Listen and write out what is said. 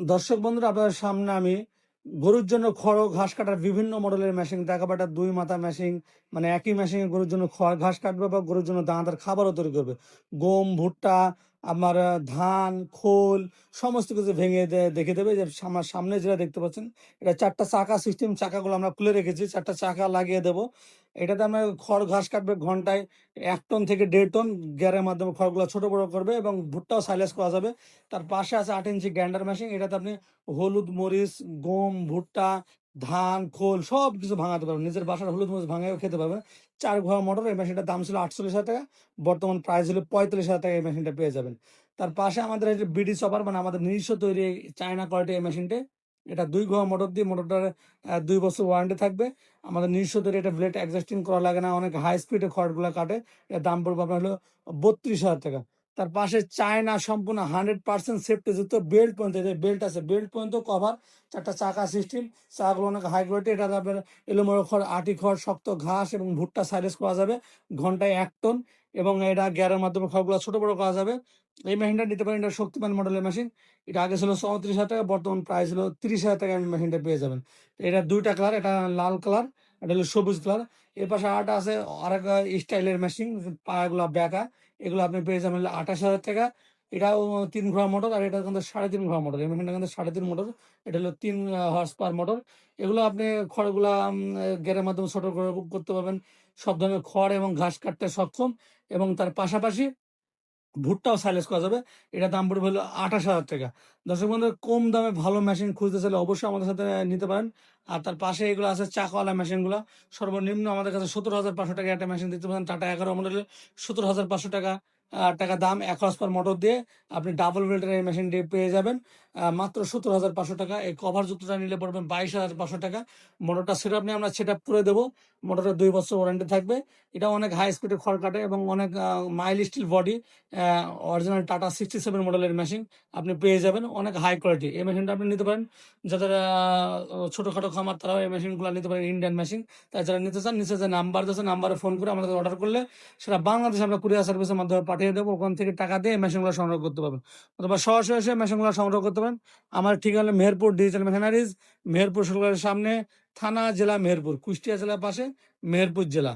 দর্শক বন্ধুরা, আপনাদের সামনে আমি গরুর জন্য খড়, ঘাস কাটার বিভিন্ন মডেলের মেশিন টাকা বাটা দুই মাথা মেশিন মানে একই মেশিনে গরুর জন্য খড়, ঘাস কাটবে বা গরুর জন্য দানাদার খাবারও তৈরি করবে। গম, ভুট্টা, আমার ধান, খোল, সমস্ত কিছু ভেঙে দেখে দেবে। যে আমার সামনে যেটা দেখতে পাচ্ছেন, এটা চারটা চাকা সিস্টেম চাকাগুলো আমরা খুলে রেখেছি। চারটা চাকা লাগিয়ে দেবো। এটাতে আমরা খড় ঘাস কাটবে ঘন্টায় এক টন থেকে দেড় টন গ্যারের মাধ্যমে খড়গুলো ছোট বড় করবে এবং ভুট্টাও সাইলেস করা যাবে। তার পাশে আছে আট ইঞ্চি গ্যান্ডার মেশিন এটাতে আপনি হলুদ মরিচ, গম, ভুট্টা, ধান, খোল সব কিছু ভাঙাতে পারবেন। নিজের বাসার হলুদ মরিচ ভাঙাও খেতে পারবেন। চার ঘোড়া মোটর এই মেশিনটার দাম ছিল আটচল্লিশ হাজার টাকা, বর্তমান প্রাইস হলো পঁয়তাল্লিশ হাজার টাকা এই মেশিনটা পেয়ে যাবেন। তার পাশে আমাদের বিডি চপার মানে আমাদের নিজস্ব তৈরি চায়না কোয়ালিটি এই মেশিনটা এটা দুই ঘোড়া মোটর দিয়ে মোটরটার দুই বছর ওয়ারেন্টি থাকবে। আমাদের নিজস্ব তৈরি এটা ব্লেড অ্যাডজাস্টিং করা লাগে না, অনেক হাই স্পিডে খড়গুলো কাটে। এর দাম পড়বে আপনার হলো বত্রিশ হাজার টাকা। তার পাশে চায়না সম্পূর্ণ হান্ড্রেড পার্সেন্ট সেফটি যুক্ত বেল্ট পর্যন্ত বেল্ট আছে বেল্ট পর্যন্ত কভার চারটা চাকা সিস্টেম চাকাগুলো অনেক হাই কোয়ালিটি এটা আপনার এলোমেলো খড়, আটি খড়, শক্ত ঘাস এবং ভুট্টা সাইলেস করা যাবে। ঘন্টায় এক টন এবং এটা গিয়ারের মাধ্যমে খড়গুলো ছোট বড় করা যাবে। এই মেশিনটা নিতে পারেন এটা শক্তিমান মডেলের মেশিন এটা আগে ছিল চৌত্রিশ হাজার টাকা, বর্তমান প্রাইস হলো তিরিশ হাজার টাকা। মেশিনটা পেয়ে যাবেন। এটা দুইটা কালার এটা লাল কালার এটা হলো সবুজ কালারের পাশে আট আছে আরেক স্টাইলের মেশিন পাগুলা ব্যাকা এগুলো আপনি পেয়ে যাবেন আঠাশ হাজার টাকা। এটাও তিন ঘোড়া মোটর আর এটা কিন্তু সাড়ে তিন ঘোড়া মোটর। মেশিনটা কিন্তু সাড়ে তিন মোটর। এটা হলো তিন হর্স পার মোটর। এগুলো আপনি খড়গুলা গেরের মাধ্যমে ছোট করে করতে পারবেন। সব ধরনের খড় এবং ঘাস কাটতে সক্ষম এবং তার পাশাপাশি ভুট্টাও সাইলেস করা যাবে। এটা দাম পড়বে হলো আঠাশ হাজার টাকা। দর্শক বন্ধু, কম দামে ভালো মেশিন খুঁজতে চাইলে অবশ্যই আমাদের সাথে নিতে পারেন। আর তার পাশে এগুলো আছে চাকাওয়ালা মেশিনগুলো সর্বনিম্ন আমাদের কাছে সত্তর হাজার পাঁচশো টাকা একটা মেশিন দিতে পারেন টাটা এগারো মডেলের সত্তর হাজার পাঁচশো টাকা। টাকা দাম এক হর্স মোটর দিয়ে আপনি ডাবল বেল্টের এই মেশিনটি পেয়ে যাবেন। মাত্র সত্তর হাজার পাঁচশো টাকা। এই কভার নিলে পড়বেন বাইশ হাজার পাঁচশো টাকা। মোটরটা সেট আপনি আমরা সেট আপ করে দেবো। মোটরের দুই বছর ওয়ারেন্টি থাকবে। এটা অনেক হাই স্পিডে খড় কাটে এবং অনেক mild steel body original Tata sixty seven মডেলের মেশিন আপনি পেয়ে যাবেন। অনেক হাই কোয়ালিটি এই মেশিনটা আপনি নিতে পারেন। যাদের ছোটোখাটো খামার, তারাও এই মেশিনগুলো নিতে পারেন ইন্ডিয়ান মেশিন তাই যারা নিতে চান, নিচে যে নাম্বার দিয়েছে নাম্বারে ফোন করে আমাদের অর্ডার করলে সেটা বাংলাদেশে আমরা কুরিয়ার সার্ভিসের মাধ্যমে পাঠিয়ে দেবো, ওখান থেকে টাকা দিয়ে মেশিনগুলো সংগ্রহ করতে পারবেন। অথবা সরাসরি এসে মেশিনগুলো সংগ্রহ করতে পারেন। আমার ঠিকানা মেহেরপুর ডিজিটাল মেশিনারিজ, মেহেরপুর সরকারের সামনে, থানা জেলা মেহেরপুর, কুষ্টিয়া জেলার পাশে, মেহেরপুর জেলা।